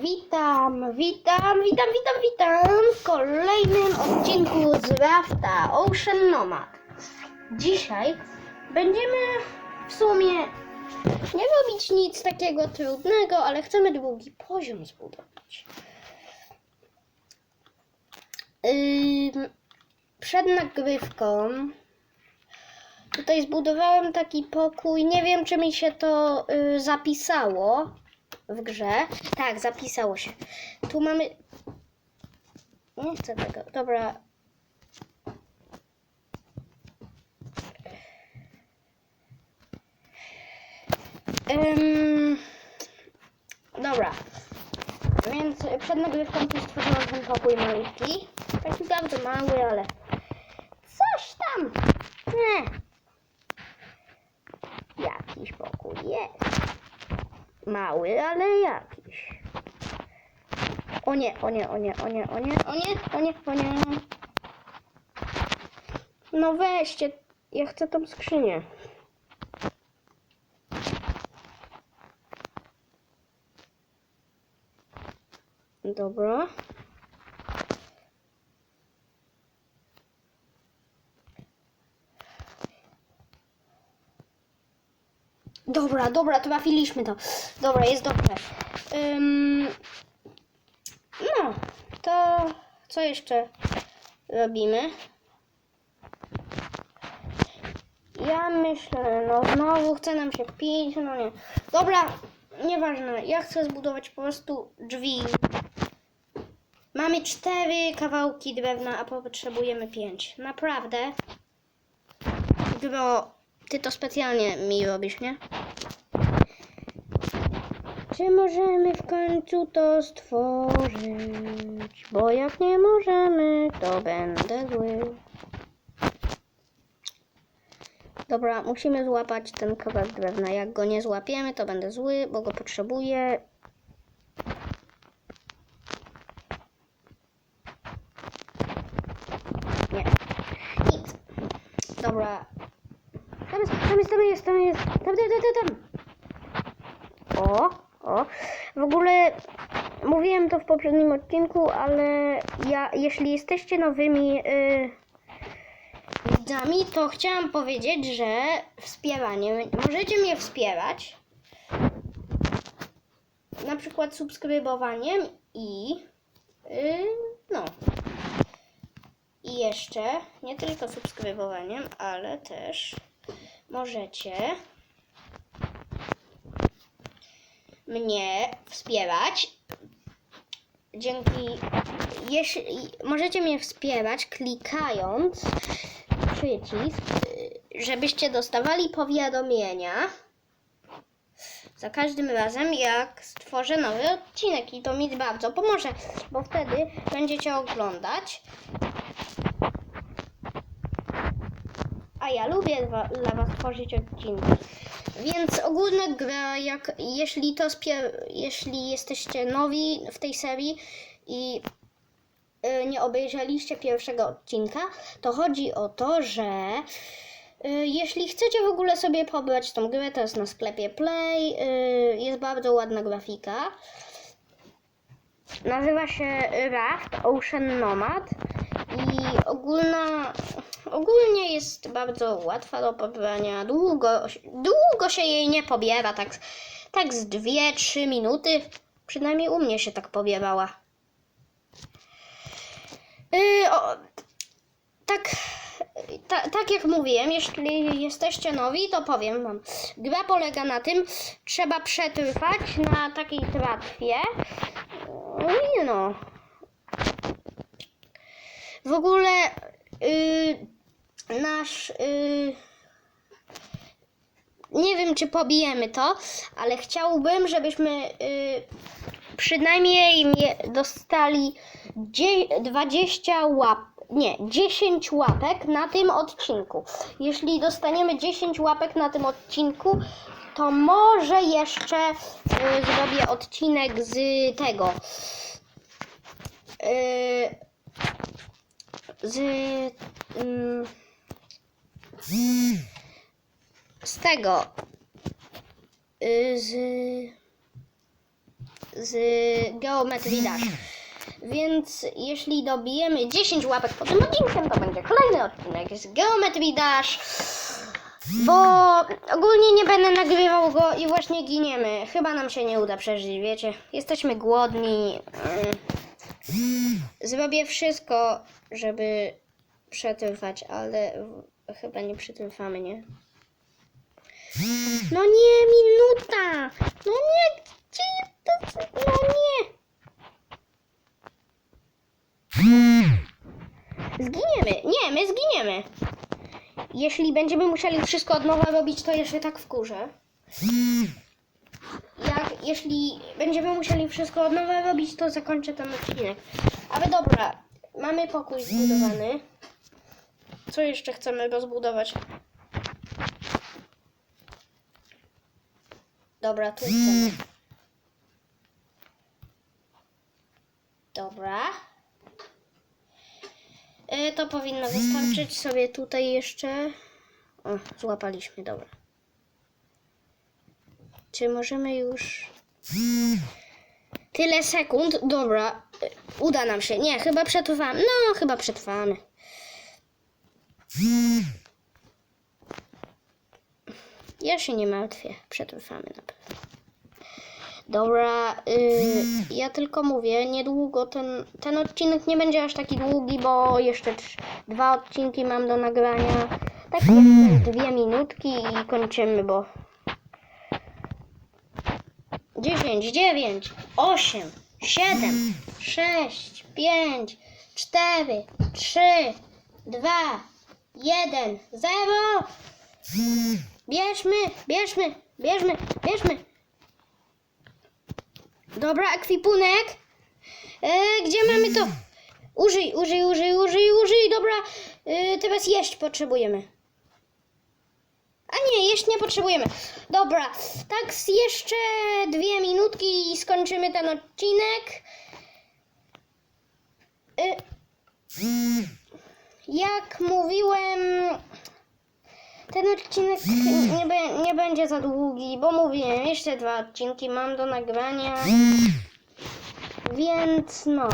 Witam, witam, witam, witam, witam w kolejnym odcinku z Rafta Ocean Nomad. Dzisiaj będziemy w sumie nie robić nic takiego trudnego, ale chcemy drugi poziom zbudować. Przed nagrywką tutaj zbudowałem taki pokój. Nie wiem, czy mi się to y, zapisało w grze. Tak, zapisało się. Tu mamy. Nie chcę tego. Dobra. Ym... Dobra. Więc przed nagrywką tu stworzyłam ten pokój malutki. Taki bardzo mały, ale coś tam. Nie. Jakiś pokój jest. Mały, ale jakiś. O nie, o nie, o nie, o nie, o nie, o nie, o nie, o nie. No weźcie, ja chcę tą skrzynię. Dobra. Dobra, dobra, trafiliśmy to. Dobra, jest dobrze. No, to co jeszcze robimy? Ja myślę, no znowu chce nam się pić, no nie. Dobra, nieważne, ja chcę zbudować po prostu drzwi. Mamy cztery kawałki drewna, a potrzebujemy pięć. Naprawdę? Gro, ty to specjalnie mi robisz, nie? Czy możemy w końcu to stworzyć? Bo jak nie możemy, to będę zły. Dobra, musimy złapać ten kawałek drewna. Jak go nie złapiemy, to będę zły, bo go potrzebuję. Nie. Nic. Dobra. Tam jest, tam jest, tam jest, tam. Tam, tam, tam. O, o. W ogóle mówiłem to w poprzednim odcinku, ale ja, jeśli jesteście nowymi y, widzami, to chciałam powiedzieć, że wspieraniem, możecie mnie wspierać. Na przykład subskrybowaniem i y, no. I jeszcze nie tylko subskrybowaniem, ale też możecie mnie wspierać. Dzięki. Jeśli, możecie mnie wspierać klikając przycisk, żebyście dostawali powiadomienia za każdym razem, jak stworzę nowy odcinek. I to mi bardzo pomoże, bo wtedy będziecie oglądać. A ja lubię wa- dla Was tworzyć odcinki. Więc ogólna gra, jak, jeśli to spie- jeśli jesteście nowi w tej serii i y, nie obejrzeliście pierwszego odcinka, to chodzi o to, że y, jeśli chcecie w ogóle sobie pobrać tą grę, to jest na sklepie Play, y, jest bardzo ładna grafika. Nazywa się Raft Ocean Nomad i ogólna, ogólnie jest bardzo łatwa do pobrania. Długo, długo się jej nie pobiera, tak, tak z 2-3 minuty. Przynajmniej u mnie się tak pobierała. Yy, o, tak, ta, tak jak mówiłem, jeśli jesteście nowi, to powiem wam. Gra polega na tym, trzeba przetrwać na takiej tratwie. I no. W ogóle y, nasz. y, nie wiem, czy pobijemy to, ale chciałbym, żebyśmy y, przynajmniej dostali dzie- 20 łap. Nie, 10 łapek na tym odcinku. Jeśli dostaniemy 10 łapek na tym odcinku, to może jeszcze y, zrobię odcinek z tego. Y, z. ym, z tego. y, z. z Geometry Dash. Więc jeśli dobijemy 10 łapek po tym odcinkiem, to będzie kolejny odcinek z Geometry Dash. Bo ogólnie nie będę nagrywał go i właśnie giniemy. Chyba nam się nie uda przeżyć, wiecie. Jesteśmy głodni. Zrobię wszystko, żeby przetrwać, ale chyba nie przetrwamy, nie? No nie, minuta! No nie, gdzie to? No nie! Zginiemy. Nie, my zginiemy. Jeśli będziemy musieli wszystko od nowa robić, to jeszcze tak wkurzę. Jak, jeśli będziemy musieli wszystko od nowa robić, to zakończę ten odcinek. Ale dobra, mamy pokój zbudowany. Co jeszcze chcemy rozbudować? Dobra, tu. Dobra. E, to powinno wystarczyć sobie tutaj jeszcze. O, złapaliśmy, dobra. Czy możemy już. Tyle sekund? Dobra. Uda nam się. Nie, chyba przetrwamy. No, chyba przetrwamy. Ja się nie martwię. Przetrwamy na pewno. Dobra, y, ja tylko mówię, niedługo ten, ten odcinek nie będzie aż taki długi, bo jeszcze trz- dwa odcinki mam do nagrania. Tak jak dwie minutki i kończymy, bo 10, 9, 8, 7, 6, 5, 4, 3, 2, 1, 0. Bierzmy, bierzmy, bierzmy, bierzmy. Dobra, ekwipunek. E, gdzie mamy to? Użyj, użyj, użyj, użyj, użyj. Dobra, e, teraz jeść potrzebujemy. A nie, jeść nie potrzebujemy. Dobra, tak jeszcze dwie minutki i skończymy ten odcinek. E, jak mówiłem, ten odcinek nie, be, nie będzie za długi, bo mówiłem, jeszcze dwa odcinki mam do nagrania. Więc no.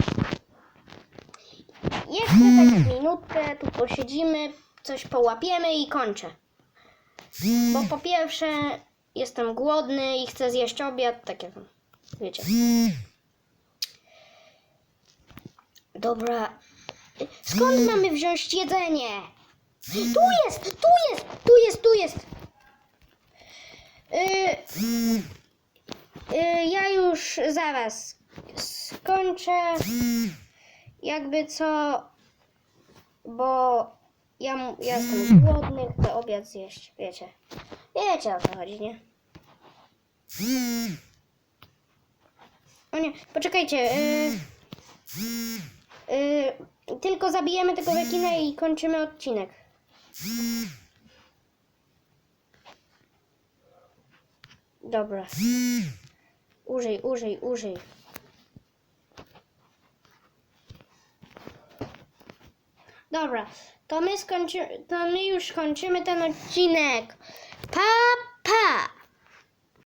Jeszcze tak minutkę tu posiedzimy, coś połapiemy i kończę. Bo po pierwsze jestem głodny i chcę zjeść obiad, takie tam, wiecie. Dobra. Skąd mamy wziąć jedzenie? Tu jest, tu jest, tu jest, tu jest. Y, y, ja już zaraz skończę. Jakby co, bo ja, ja jestem głodny, chcę obiad zjeść, wiecie. Wiecie o co chodzi, nie? O nie, poczekajcie. Y, y, tylko zabijemy tego rekina i kończymy odcinek. Dobra. Użyj, użyj, użyj. Dobra, to my to my już kończymy ten odcinek. Pa, pa!